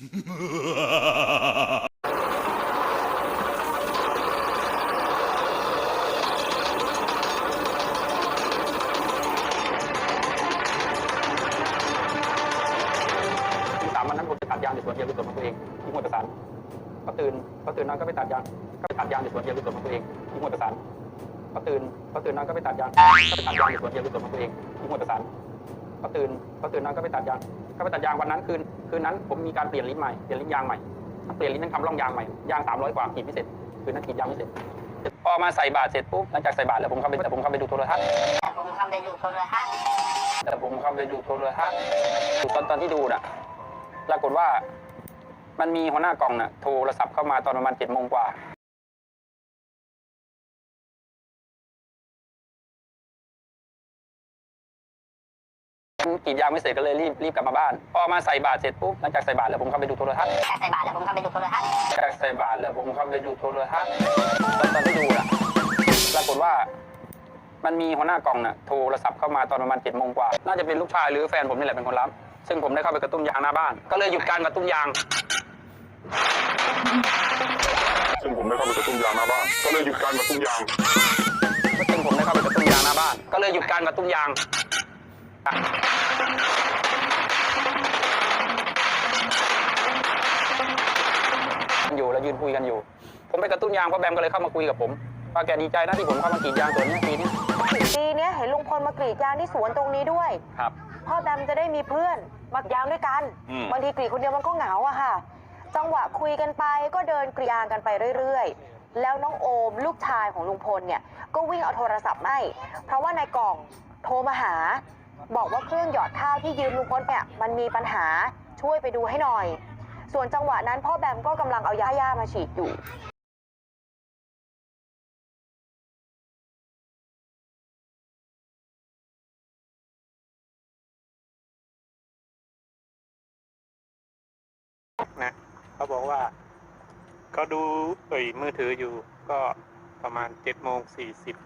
สามวันนั้นผมไปตัดยางในสวนเฮียางในสวนของตัวเองที่ห้วยประสานก็ตื่นก็ตื่นนอนก็ไปตัดยางก็ไปตัดยางในสวนเฮียางในสวนของตัวเองที่ห้วยประสานก็ตื่นก็ตื่นนอนก็ไปตัดยางก็ไปตัดยางในสวนเฮียางในสวนของตัวเองที่ห้วยประสาน ก็ตื่นก็ตื่นนอนก็ไปตัดยางก็ไปตัดยางวันนั้นคืนคืนนั้นผมมีการเปลี่ยนลิ้นใหม่เปลี่ยนลิ้นยางใหม่เปลี่ยนลิ้นนั้นทำร่องยางใหม่ยาง300กว่ากรีดไม่เสร็จคืนนั้นกรีดยางไม่เสร็จพอมาใส่บาตรเสร็จปุ๊บหลังจากใส่บาตรแล้วผมเข้าไปผมเข้าไปดูโทรทัศน์ผมทำไปดูโทรทัศน์แต่ผมเข้าไปดูโทรทัศน์ดูตอนตอนที่ดูน่ะปรากฏว่ามันมีหัวหน้ากล่องน่ะโทรศัพท์เข้ามาตอนประมาณเจ็ดโมงกว่า กรีดยางไม่เสร็จก็เลยรีบรีบกลับมาบ้านพอมาใส่บาตรเสร็จปุ๊บหลังจากใส่บาตรแล้วผมเข้าไปดูโทรทัศน์ใส่บาตรแล้วผมทำไปดูโทรทัศน์จากใส่บาตรแล้วผมเข้าไปดูโทรทัศน์ตอนตอนที่ดูน่ะปรากฏว่า มันมีหัวหน้ากล่องน่ะโทรศัพท์เข้ามาตอนประมาณเจ็ดโมงกว่า น่าจะเป็นลูกชายหรือแฟนผมนี่แหละเป็นคนรับ ซึ่งผมได้เข้าไปกระตุ้นยางหน้าบ้าน ก็เลยหยุดการกระตุ้นยางซึ่งผมได้เข้าไปกระตุ้นยางหน้าบ้าน ก็เลยหยุดการกระตุ้นยางซึ่งผมได้เข้าไปกระตุ้นยางหน้าบ้าน ก็เลยหยุดการกระตุ้นยาง อยู่แล้วยืนคุยกันอยู่ ผมไปกระตุ้นยางเพราะแบมก็เลยเข้ามาคุยกับผมว่าแกดีใจนะที่ผมเข้ามากรีดยางสวนเนี้ยปีนี้ปีเนี้ยเห็นลุงพลมากรีดยางที่สวนตรงนี้ด้วย ครับ พ่อแบมจะได้มีเพื่อนมากรีดยางด้วยกัน อืม บางทีกรีดคนเดียวมันก็เหงาอะค่ะ จังหวะคุยกันไปก็เดินกรีดยางกันไปเรื่อยๆ แล้วน้องโอมลูกชายของลุงพลเนี่ยก็วิ่งเอาโทรศัพท์ให้เพราะว่านายกล่องโทรมาหา บอกว่าเครื่องหยอดข้าวที่ยืมลุงพลเนี่ยมันมีปัญหาช่วยไปดูให้หน่อย ส่วนจังหวะนั้นพ่อแบมก็กำลังเอายาย่ามาฉีดอยู่นะเขาบอกว่าเขาดูเอ่ยมือถืออยู่ก็ประมาณเจ็ดโมงสี่สิบ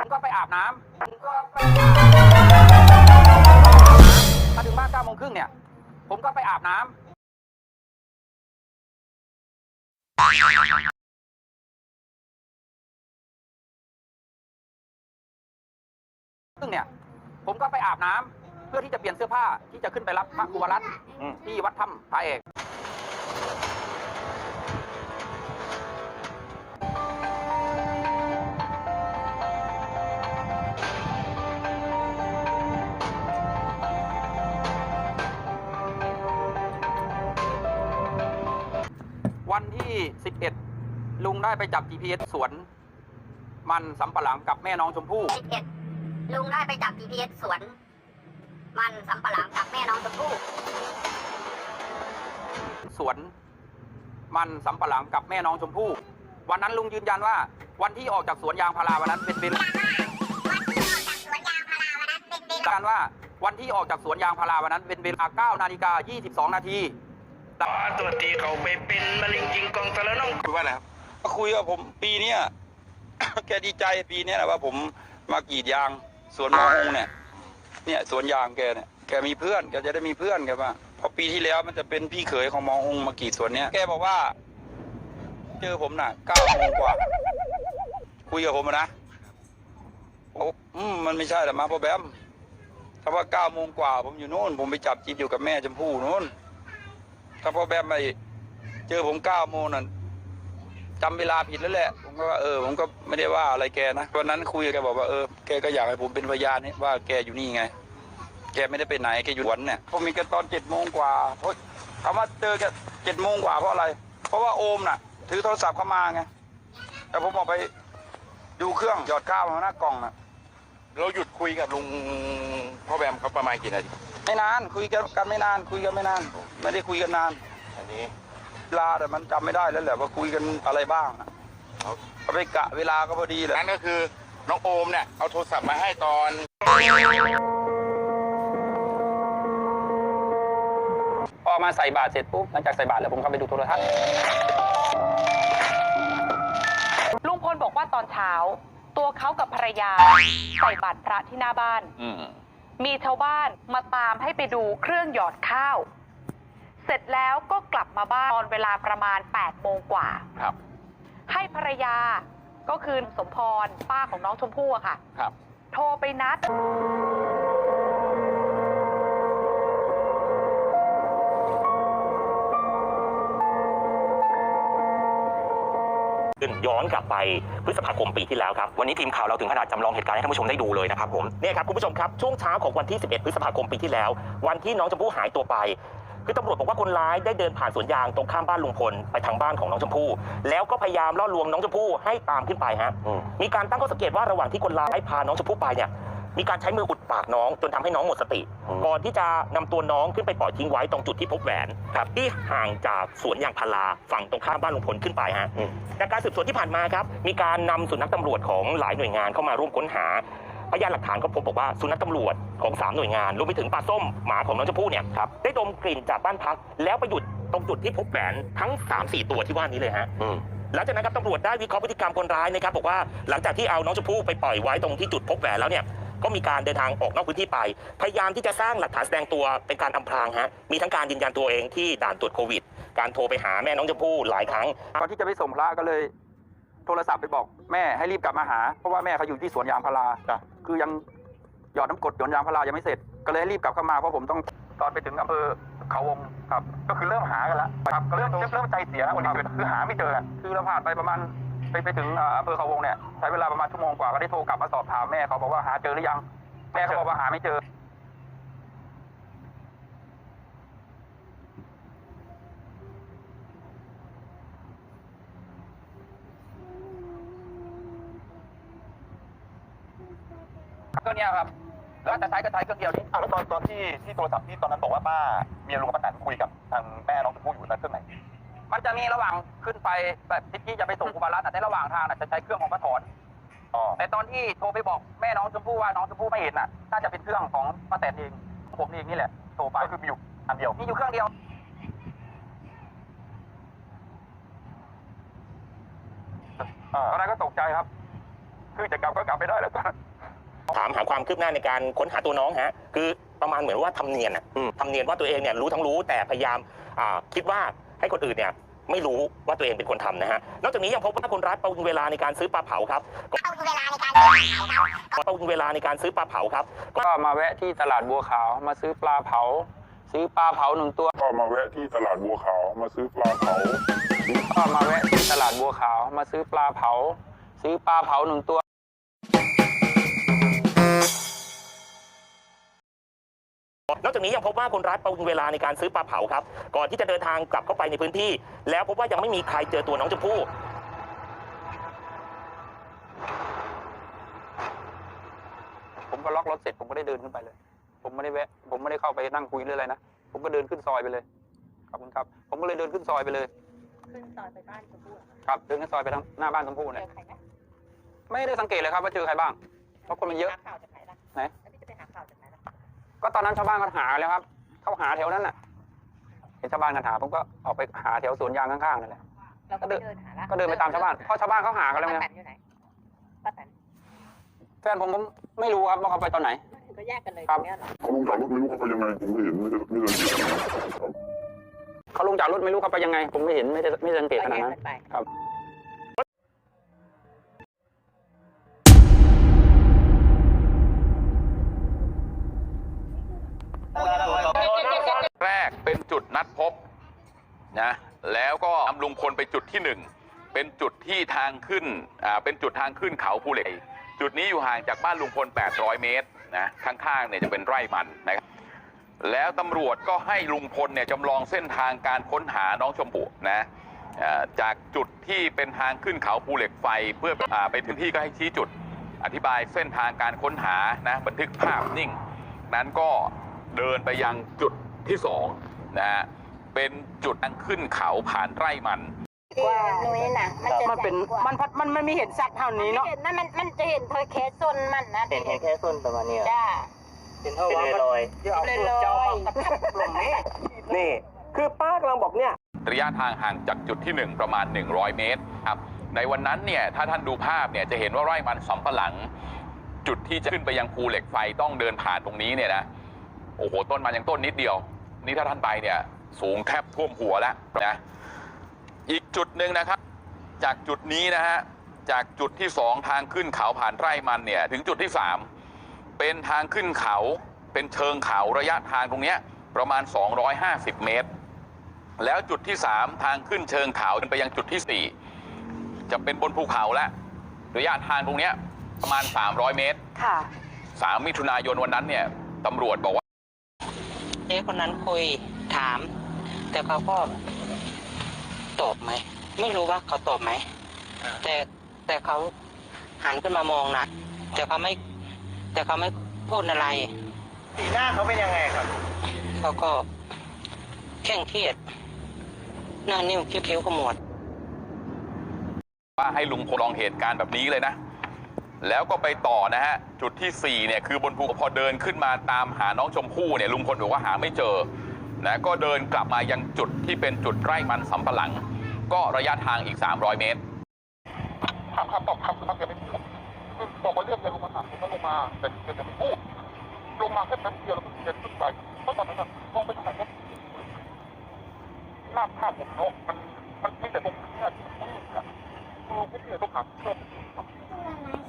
ผมก็ไปอาบน้ำผมก็ไปมาถึงบ้านเก้าโมงครึ่งเนี่ย ผมก็ไปอาบน้ำครึ่งเนี่ยผมก็ไปอาบน้ำเพื่อที่จะเปลี่ยนเสื้อผ้าที่จะขึ้นไปรับพระกุวรัตน์ที่วัดถ้ำพระเอก ลุงได้ไปจับ GPS สวน มันสำปะหลังกับแม่น้องชมพู่ 11ลุงได้ไปจับ GPS สวน มันสำปะหลังกับแม่น้องชมพู่ สวน มันสำปะหลังกับแม่น้องชมพู่ วันนั้นลุงยืนยันว่า วันที่ออกจากสวนยางพาราวันนั้นเป็นเวลาการว่าวันที่ออกจากสวนยางพาราวันนั้นเป็นเวลา9นาฬิกา22 นาทีตัวตีเขาไปเป็นมะเร็งจริงกองตะละน้องคุยว่าอะไรครับ ก็คุยกับผมปีเนี้ย แกดีใจปีเนี้ยแหละว่าผมมากรีดยางสวนมอองเนี่ย เนี่ยสวนยางแกเนี่ยแกมีเพื่อนแกจะได้มีเพื่อนแกว่าเพราะปีที่แล้วมันจะเป็นพี่เขยของมอองมากรีดสวนเนี้ยแกบอกว่า เจอผมน่ะเก้าโมงกว่า คุยกับผมอะนะบอกอืมมันไม่ใช่หรอกมาพ่อแบมถ้าว่าเก้าโมงกว่า ผมอยู่โน่น ผมไปจับจีบอยู่กับแม่ชมพู่โน่นถ้าพ่อแบมไปเจอผมเก้าโมงนั่น จำเวลาผิดแล้วแหละ ผมก็ว่าเออผมก็ไม่ได้ว่าอะไรแกนะวันนั้นคุยกับแกบอกว่าเออแกก็อยากให้ผมเป็นพยานนี่ว่าแกอยู่นี่ไง แกไม่ได้ไปไหนแกอยู่สวนเนี่ยผมมีกันตอนเจ็ดโมงกว่าเพราะคำว่าเจอแกเจ็ดโมงกว่าเพราะอะไร เพราะว่าโอมน่ะ ถือโทรศัพท์เข้ามาไงแต่ผมออกไปดูเครื่องหยอดข้าวมาหน้ากล่องน่ะเราหยุดคุยกับลุงพ่อแบมเขาประมาณกี่นาทีไม่นานคุยกันไม่นานคุยกันไม่นานไม่ได้คุยกันนานอันนี้เว ลาแต่มันจำไม่ได้แล้วแหละว่าคุยกันอะไรบ้างนะเอาไปกะเวลาก็พอดีแหละนั่นก็คือน้องโอมเนี่ยเอาโทรศัพท์มาให้ตอน พอมาใส่บาตรเสร็จปุ๊บหลังจากใส่บาตรแล้วผมเข้าไปดูโทรทัศน์ลุงพลบอกว่าตอนเช้า ตัวเขากับภรรยา ใส่บาตรพระที่หน้าบ้านอืมมีชาวบ้านมาตามให้ไปดูเครื่องหยอดข้าว เสร็จแล้วก็กลับมาบ้านตอนเวลาประมาณ8โมงกว่า ครับ ให้ภรรยาก็คือสมพรป้าของน้องชมพู่อะค่ะ ครับ โทรไปนัด ขึ้นย้อนกลับไปพฤษภาคมปีที่แล้วครับ วันนี้ทีมข่าวเราถึงขนาดจำลองเหตุการณ์ให้ท่านผู้ชมได้ดูเลยนะครับผมเนี่ยครับคุณผู้ชมครับช่วงเช้าของวันที่ 11 พฤษภาคมปีที่แล้ว วันที่น้องชมพู่หายตัวไป คือตำรวจบอกว่าคนร้ายได้เดินผ่านสวนยางตรงข้ามบ้านลุงพลไปทางบ้านของน้องชมพู่แล้วก็พยายามล่อลวงน้องชมพู่ให้ตามขึ้นไปฮะมีการตั้งข้อสังเกตว่าระหว่างที่คนร้ายพาน้องชมพู่ไปเนี่ยมีการใช้มืออุดปากน้องจนทำให้น้องหมดสติ ก่อนที่จะนำตัวน้องขึ้นไปปล่อยทิ้งไว้ตรงจุดที่พบแหวนครับที่ห่างจากสวนยางพาราฝั่งตรงข้ามบ้านลุงพลขึ้นไปฮะจากการสืบสวนที่ผ่านมาครับมีการนำสุนัขตำรวจของหลายหน่วยงานเข้ามาร่วมค้นหา พยานหลักฐานก็พบบอกว่าสุนัขตำรวจของ 3 หน่วยงานรวมไปถึงปลาส้มหมาของน้องชมพู่เนี่ยครับได้ดมกลิ่นจากบ้านพัก แล้วไปหยุดตรงจุดที่พบแหวนทั้ง 3-4 ตัวที่ว่านี้เลยฮะหลังจากนั้นครับตำรวจได้วิเคราะห์พฤติกรรมคนร้ายนะครับบอกว่าหลังจากที่เอาน้องชมพู่ไปปล่อยไว้ตรงที่จุดพบแหวนแล้วเนี่ยก็มีการเดินทางออกนอกพื้นที่ไป พยายามที่จะสร้างหลักฐานแสดงตัวเป็นการอำพรางฮะมีทั้งการยืนยันตัวเองที่ด่านตรวจโควิด การโทรไปหาแม่น้องชมพู่หลายครั้ง ก่อนที่จะไปส่งพระก็เลย โทรศัพท์ไปบอกแม่ให้รีบกลับมาหา เพราะว่าแม่เขาอยู่ที่สวนยางพาราคือยังหยอดน้ำกรดหยอดยางพารายังไม่เสร็จ ก็เลยให้รีบกลับเข้ามาเพราะผมต้องตอนไปถึงอำเภอเขาวงครับ ก็คือเริ่มหากันแล้วครับก็เริ่มเริ่มใจเสียแล้ววันนี้คือหาไม่เจอคือเราผ่านไปประมาณไปไปถึงอ่าอำเภอเขาวงเนี่ยใช้เวลาประมาณชั่วโมงกว่าก็ได้โทรกลับมาสอบถามแม่เขาบอกว่าหาเจอหรือยัง แม่เขาบอกว่าหาไม่เจอ ก็เนี่ยครับแล้วจะใช้ก็ใช้เครื่องเดียวนี้แล้วตอนตอนที่ที่โทรศัพท์ที่ตอนนั้นบอกว่าป้าเมียลุงกับป้าแตนคุยกับทางแม่น้องชมพู่อยู่นั้นเครื่องไหนมันจะมีระหว่างขึ้นไปแบบที่จะไปส่งกุบารัตน์อะในระหว่างทางน่ะจะใช้เครื่องของป้าถอนอ๋อแต่ตอนที่โทรไปบอกแม่น้องชมพู่ว่าน้องชมพู่ไม่เห็นน่ะน่าจะเป็นเครื่องของป้าแตนเองผมเองนี่แหละโทรไปก็คือมีอยู่อันเดียวมีอยู่เครื่องเดียวอ่าตอนนั้นก็ตกใจครับ คือจะกลับก็กลับไม่ได้แล้วตอนนั้น ถามหาความคืบหน้าในการค้นหาตัวน้องฮะคือประมาณเหมือนว่าทำเนียนอะทำเนียนว่าตัวเองเนี่ยรู้ทั้งรู้แต่พยายามอ่าคิดว่าให้คนอื่นเนี่ยไม่รู้ว่าตัวเองเป็นคนทำนะฮะ นอกจากนี้ยังพบว่าคนร้ายประวิงเวลาในการซื้อปลาเผาครับก็เอาเวลาในการซื้อขายครับประวิงเวลาในการซื้อปลาเผาครับ ก็มาแวะที่ตลาดบัวขาวมาซื้อปลาเผา ซื้อปลาเผาหนึ่งตัว ก็มาแวะที่ตลาดบัวขาวมาซื้อปลาเผา ก็มาแวะที่ตลาดบัวขาวมาซื้อปลาเผา ซื้อปลาเผาหนึ่งตัว นอกจากนี้ยังพบว่าคนร้ายประวิงเวลาในการซื้อปลาเผาครับ ก่อนที่จะเดินทางกลับเข้าไปในพื้นที่ แล้วพบว่ายังไม่มีใครเจอตัวน้องชมพู่ผมก็ล็อกรถเสร็จผมก็ได้เดินขึ้นไปเลย ผมไม่ได้แวะ ผมไม่ได้เข้าไปนั่งคุยหรืออะไรนะ ผมก็เดินขึ้นซอยไปเลย ขอบคุณครับ ผมก็เลยเดินขึ้นซอยไปเลย ขึ้นซอยไปบ้านชมพู่ครับ เดินขึ้นซอยไปทางหน้าบ้านชมพู่เนี่ยใครนะไม่ได้สังเกตเลยครับว่าเจอใครบ้าง เพราะคนมันเยอะหาข่าวจากไหนล่ะไหน ก็ตอนนั้นชาวบ้านก็หาแล้วครับ เขาหาแถวนั้นน่ะ เห็นชาวบ้านกันหาผมก็ออกไปหาแถวสวนยางข้างๆนั่นแหละ เราก็ไปเดินหาละก็เดินไปตามชาวบ้านเพราะชาวบ้านเขาหากันแล้วป้าไงแตนอยู่ไหนป้าแตนแฟนผมผมไม่รู้ครับว่าเขาไปตอนไหน ก็แยกกันเลยคตรัรบงเนี้ยเหรอเขาลงจากรถไม่รู้เขาไปยังไงผมไม่เห็นไม่ได้ไม่ได้สังเกตครับเขาลงจากรถไม่รู้เขาไปยังไง ผมไม่เห็นไม่ได้ไม่ได้สังเกตขก็นาดแยกนั้นกันไป ครับ จุดที่หนึ่งเป็นจุดที่ทางขึ้นเป็นจุดทางขึ้นเขาภูเหล็ก จุดนี้อยู่ห่างจากบ้านลุงพล 800 เมตรนะข้างๆเนี่ยจะเป็นไร่มันนะครับแล้วตำรวจก็ให้ลุงพลเนี่ยจำลองเส้นทางการค้นหาน้องชมพู่นะจากจุดที่เป็นทางขึ้นเขาภูเหล็กไฟเพื่ออไปถึงที่ก็ให้ชี้จุดอธิบายเส้นทางการค้นหานะบันทึกภาพนิ่ง นั้นก็เดินไปยังจุดที่สองนะเป็นจุดทางขึ้นเขาผ่านไร่มัน ว่านุ้ยน่ะมันจะมันเป็นมันพัดมันมันไม่เห็นสัตว์เท่านี้เนาะเห็นนั่นมันมันจะเห็นเธอเคสซนมันนะเห็นแค่ส้นประมาณนี้จ้าเป็นเท่าว่าลอยเลยลอยนี่คือป้ากำลังบอกเนี่ย ระยะทางห่างจากจุดที่ 1 ประมาณ 100 เมตรครับ ในวันนั้นเนี่ยถ้าท่านดูภาพเนี่ยจะเห็นว่าไร่มันสำปะหลัง จุดที่จะขึ้นไปยังภูเหล็กไฟต้องเดินผ่านตรงนี้เนี่ยนะโอ้โหต้นมันยังต้นนิดเดียว นี่ถ้าท่านไปเนี่ยสูงแทบท่วมหัวแล้วนะ อีกจุดหนึ่งนะครับ จากจุดนี้นะฮะจากจุดที่สองทางขึ้นเขาผ่านไร่มันเนี่ยถึงจุดที่สามเป็นทางขึ้นเขา เป็นเชิงเขาระยะทางตรงเนี้ยประมาณ 250 เมตร แล้วจุดที่ 3 ทางขึ้นเชิงเขาไปยังจุดที่ 4 จะเป็นบนภูเขาแล้วระยะทางตรงเนี้ยประมาณ 300 เมตร ค่ะ 3 มิถุนายนวันนั้นเนี่ยตำรวจบอกว่าเจ๊คนนั้นคุยถาม แต่เขาก็ ตอบไหม ไม่รู้ว่าเขาตอบไหม แต่แต่เขาหันขึ้นมามองนะแต่เขาไม่ แต่เขาไม่พูดอะไร สีหน้าเขาเป็นยังไงครับ เขาก็แข่งเครียด หน้านิ้วคิ้วๆขมวดว่าให้ลุงพลลองเหตุการณ์แบบนี้เลยนะ แล้วก็ไปต่อนะฮะ จุดที่4เนี่ยคือบนภูพอเดินขึ้นมาตามหาน้องชมพู่เนี่ยลุงพลบอกว่าหาไม่เจอ นะก็เดินกลับมายังจุดที่เป็นจุดไร่มันสำปะหลัง ก็ระยะทางอีก 300 เมตรถามคำตอบคำครับแกไม่พูดบอกว่าเรื่องอะไรลงมาถามผมก็ลงมาแต่แกจะไม่พูดลงมาแค่แป๊บเดียวแล้วก็แกขึ้นไปเพราะตอนนั้นมองไปทางไหนก็หน้าภาพผมเนาะมันมันไม่แต่ตรงนี้ที่ผมพูดอะคือพวกพี่ต้องหาเพิ่ม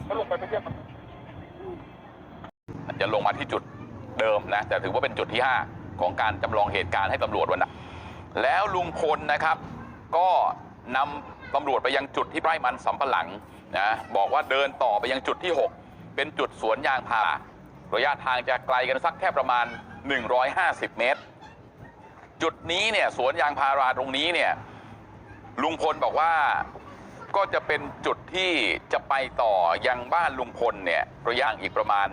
แล้วลงไปไม่เรียกมันจะลงมาที่จุดเดิมนะ แต่ถือว่าเป็นจุดที่5 ของการจำลองเหตุการณ์ให้ตำรวจวันนั้นแล้วลุงพลนะครับ ก็นำตำรวจไปยังจุดที่ไร่มันสำปะหลังนะบอกว่าเดินต่อไปยังจุดที่ 6 เป็นจุดสวนยางพาราระยะทางจะไกลกันสักแค่ประมาณ 150 เมตร จุดนี้เนี่ยสวนยางพาราตรงนี้เนี่ยลุงพลบอกว่าก็จะเป็นจุดที่จะไปต่อยังบ้านลุงพลเนี่ยระยะอีกประมาณ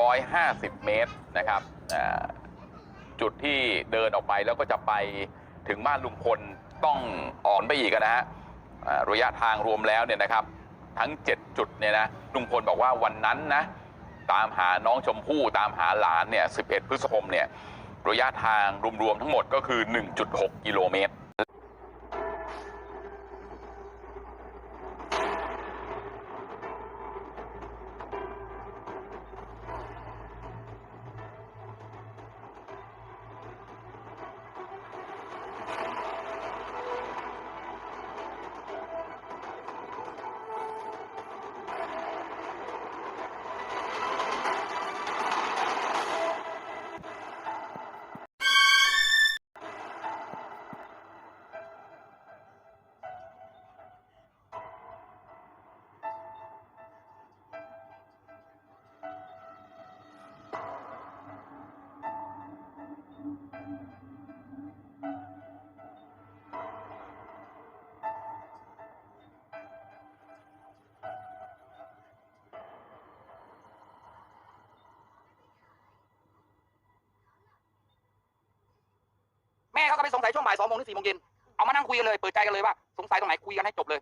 250 เมตรนะครับ จุดที่เดินออกไปแล้วก็จะไปถึงบ้านลุงพลต้องอ่อนไปอีกนะฮะระยะทางรวมแล้วเนี่ยนะครับ ทั้ง 7 จุดเนี่ยนะลุงพลบอกว่าวันนั้นนะตามหาน้องชมพู่ตามหาหลานเนี่ย 11 พฤษภคมเนี่ยระยะทางรวมๆทั้งหมดก็คือ 1.6 กิโลเมตร แม่เขาก็ไปสงสัยช่วงบ่ายสองโมงถึงสี่โมงเย็นเอามานั่งคุยกันเลยเปิดใจกันเลยว่าสงสัยตรงไหนคุยกันให้จบเลย